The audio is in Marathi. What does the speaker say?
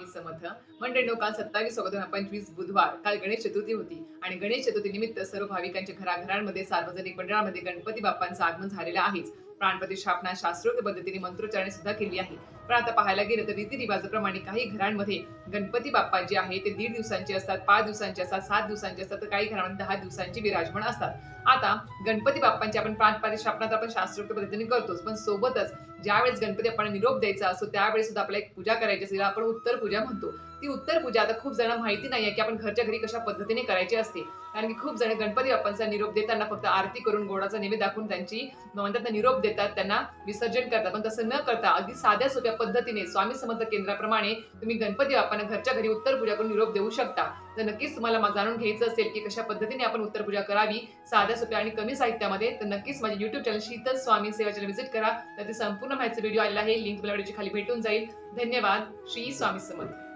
स्वामी समर्थ. मंडळी काल सत्तावीस ऑगस्ट दोन हजार पंचवीस बुधवार काल गणेश चतुर्थी होती. आणि गणेश चतुर्थी निमित्त सर्व भाविकांच्या घराघरांमध्ये सार्वजनिक मंडळामध्ये गणपती बाप्पांचं आगमन झालेलं आहेच प्राणप्रतिष्ठापना शास्त्रोक्त पद्धतीने मंत्रोच्चारणे सुद्धा केली आहे. पण आता पाहायला गेलं तर रीतिरिवाजाप्रमाणे काही घरांमध्ये गणपती बाप्पा जे आहे ते दीड दिवसांचे असतात पाच दिवसांचे असतात सात दिवसांचे असतात तर काही घरामध्ये दहा दिवसांची विराजमान असतात. आता गणपती बाप्पांची आपण प्राण प्राणप्रतिष्ठापना आपण शास्त्रोक्त पद्धतीने करतोच पण सोबतच ज्यावेळेस गणपती आपण निरोप द्यायचा असतो त्यावेळेस सुद्धा आपल्याला एक पूजा करायची असते आपण उत्तर पूजा म्हणतो. ती उत्तर पूजा आता खूप जण माहिती नाही आहे की आपण घरच्या घरी कशा पद्धतीने करायची असते. कारण की खूप जण गणपती बाप्पांचा निरोप देताना फक्त आरती करून गोडाचा नैवेद्य दाखवून त्यांची म्हणतात निरोप देतात त्यांना विसर्जन करतात. पण तसं न करता अगदी साध्या सोप्या पद्धतीने स्वामी समर्थ केंद्राप्रमाणे तुम्ही गणपती बाप्पांना घरच्या घरी उत्तर पूजा करून निरोप देऊ शकता. तर नक्कीच तुम्हाला जाणून घ्यायचं असेल की कशा पद्धतीने आपण उत्तर पूजा करावी साध्या सोप्या आणि कमी साहित्यामध्ये तर नक्कीच माझे युट्यूब चॅनल शीतल स्वामी सेवा चॅनल व्हिजिट करा. तर ते संपूर्ण माहिती व्हिडिओ आलेला आहे. लिंक मला व्हिडिओची खाली भेटून जाईल. धन्यवाद. श्री स्वामी समर्थ.